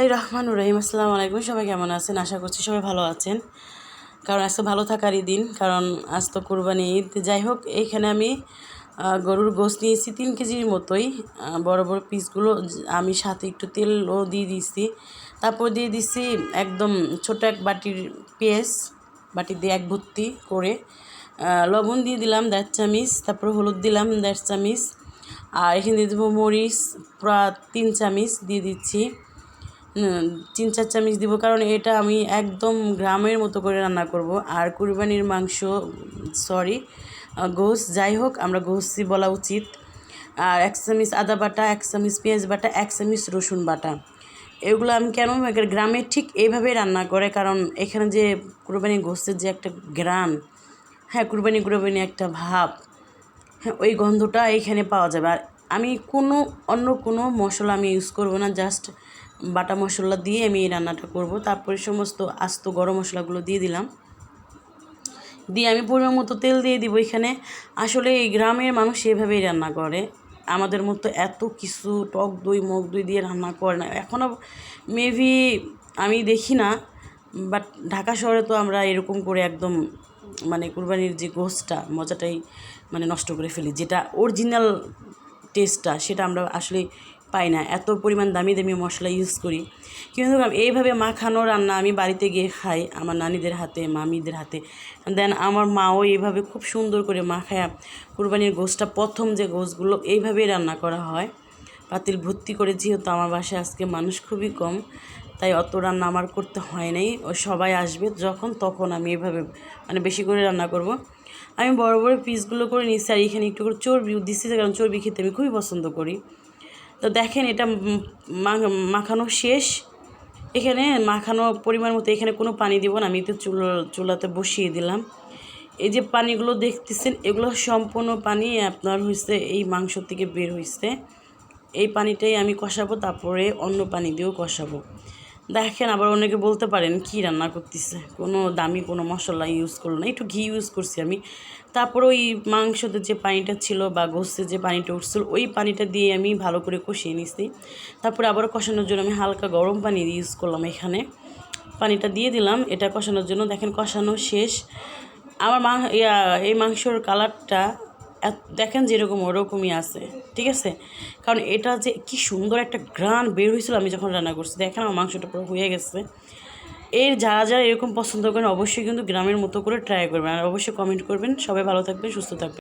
এই রহমান রহিম আসসালামু আলাইকুম। সবাই কেমন আছেন? আশা করছি সবাই ভালো আছেন। কারণ আজকে ভালো থাকারই দিন, কারণ আজ তো কোরবানি ঈদ। যাই হোক, এইখানে আমি গরুর গোস নিয়েছি তিন কেজির মতোই। বড় বড় পিসগুলো আমি সাথে একটু তেলও দিয়ে দিয়েছি। তারপর দিয়ে দিছি একদম ছোট এক বাটির পেঁয়াজ, বাটি দিয়ে এক ভর্তি করে। লবণ দিয়ে দিলাম দেড় চামিচ, তারপর হলুদ দিলাম দেড় চামিচ। আর এখানে দিয়ে দেবো মরিচ প্রায় তিন চামিচ দিয়ে দিচ্ছি। তিন চার চামচ দিব, কারণ এটা আমি একদম গ্রামের মতো করে রান্না করব। আর কুরবানির মাংস সরি গোস যাই হোক, আমরা গোসই বলা উচিত। আর এক চামচ আদা বাটা, এক চামচ পেঁয়াজ বাটা, এক চামচ রসুন বাটা। এগুলো আমি কেন এখানে গ্রামে ঠিক এইভাবেই রান্না করে? কারণ এখানে যে কুরবানি গোস্তের যে একটা গ্রান হ্যাঁ কুরবানি কুরবানি একটা ভাব হ্যাঁ ওই গন্ধটা এইখানে পাওয়া যাবে। আর আমি কোনো অন্য কোনো মশলা আমি ইউজ করব না জাস্ট বাটা মশলা দিয়ে আমি এই রান্নাটা করব। তারপরে সমস্ত আস্ত গরম মশলাগুলো দিয়ে দিলাম। দিয়ে আমি পরিমাণ মতো তেল দিয়ে দিব এখানে। আসলে এই গ্রামের মানুষ এভাবেই রান্না করে। আমাদের মতো এত কিছু টক দই, মগ দই দিয়ে রান্না করে না। এখনও মেবি আমি দেখি না বাট ঢাকা শহরে তো আমরা এরকম করে একদম মানে কুরবানির যে গোস্তটা মজাটাই মানে নষ্ট করে ফেলি। যেটা অরিজিনাল টেস্টটা সেটা আমরা আসলে পাই না, এত পরিমাণ দামি দামি মশলা ইউজ করি। কিন্তু এইভাবে মাখানো রান্না আমি বাড়িতে গিয়ে খাই আমার নানিদের হাতে, মামিদের হাতে। দেন আমার মাও এইভাবে খুব সুন্দর করে মাখায় কুরবানির গোশটা, প্রথম যে গোশগুলো এইভাবেই রান্না করা হয়। পাতিল ভর্তি করে যেহেতু আমার বাসায় আজকে মানুষ খুবই কম, তাই অত রান্না আমার করতে হয় নাই। ও সবাই আসবে যখন, তখন আমি এভাবে মানে বেশি করে রান্না করব। আমি বড় বড় পিসগুলো করে নিচ্ছি আর এখানে একটু করে চর্বি দিচ্ছি কারণ চর্বি খেতে আমি খুবই পছন্দ করি। তো দেখেন এটা মাখানো শেষ। এখানে মাখানো পরিমাণ মতো এখানে কোনো পানি দিব না, আমি তো চুলো, চুলাতে বসিয়ে দিলাম। এই যে পানিগুলো দেখতেছেন, এগুলো সম্পূর্ণ পানি আপনার হয়েছে এই মাংস থেকে বের হয়েছে এই পানিটাই আমি কষাবো, তারপরে অন্য পানি দিয়েও কষাবো। দেখেন আবার অনেকে বলতে পারেন, কি রান্না করতেছে? কোনো দামি কোনো মশলা ইউজ করল না। একটু ঘি ইউজ করছি আমি। তারপর ওই মাংসতে যে পানিটা ছিল বা গোস্তে যে পানিটা উঠছিল, ওই পানিটা দিয়ে আমি ভালো করে কষিয়ে নিছি। তারপরে আবার কষানোর জন্য আমি হালকা গরম পানি ইউজ করলাম এখানে। পানিটা দিয়ে দিলাম, এটা কষানোর জন্য। দেখেন কষানো শেষ। আমার মা এই মাংসর কালারটা দেখেন যেরকম ওরকমই আছে, ঠিক আছে? কারণ এটা যে কি সুন্দর একটা গ্রান বের হয়েছিল আমি যখন রান্না করছি। দেখেন আমার মাংসটা পুরো হয়ে গেছে। এর যারা যারা এরকম পছন্দ করেন, অবশ্যই কিন্তু গ্রামের মতো করে ট্রাই করবেন। আর অবশ্যই কমেন্ট করবেন। সবাই ভালো থাকবেন, সুস্থ থাকবেন।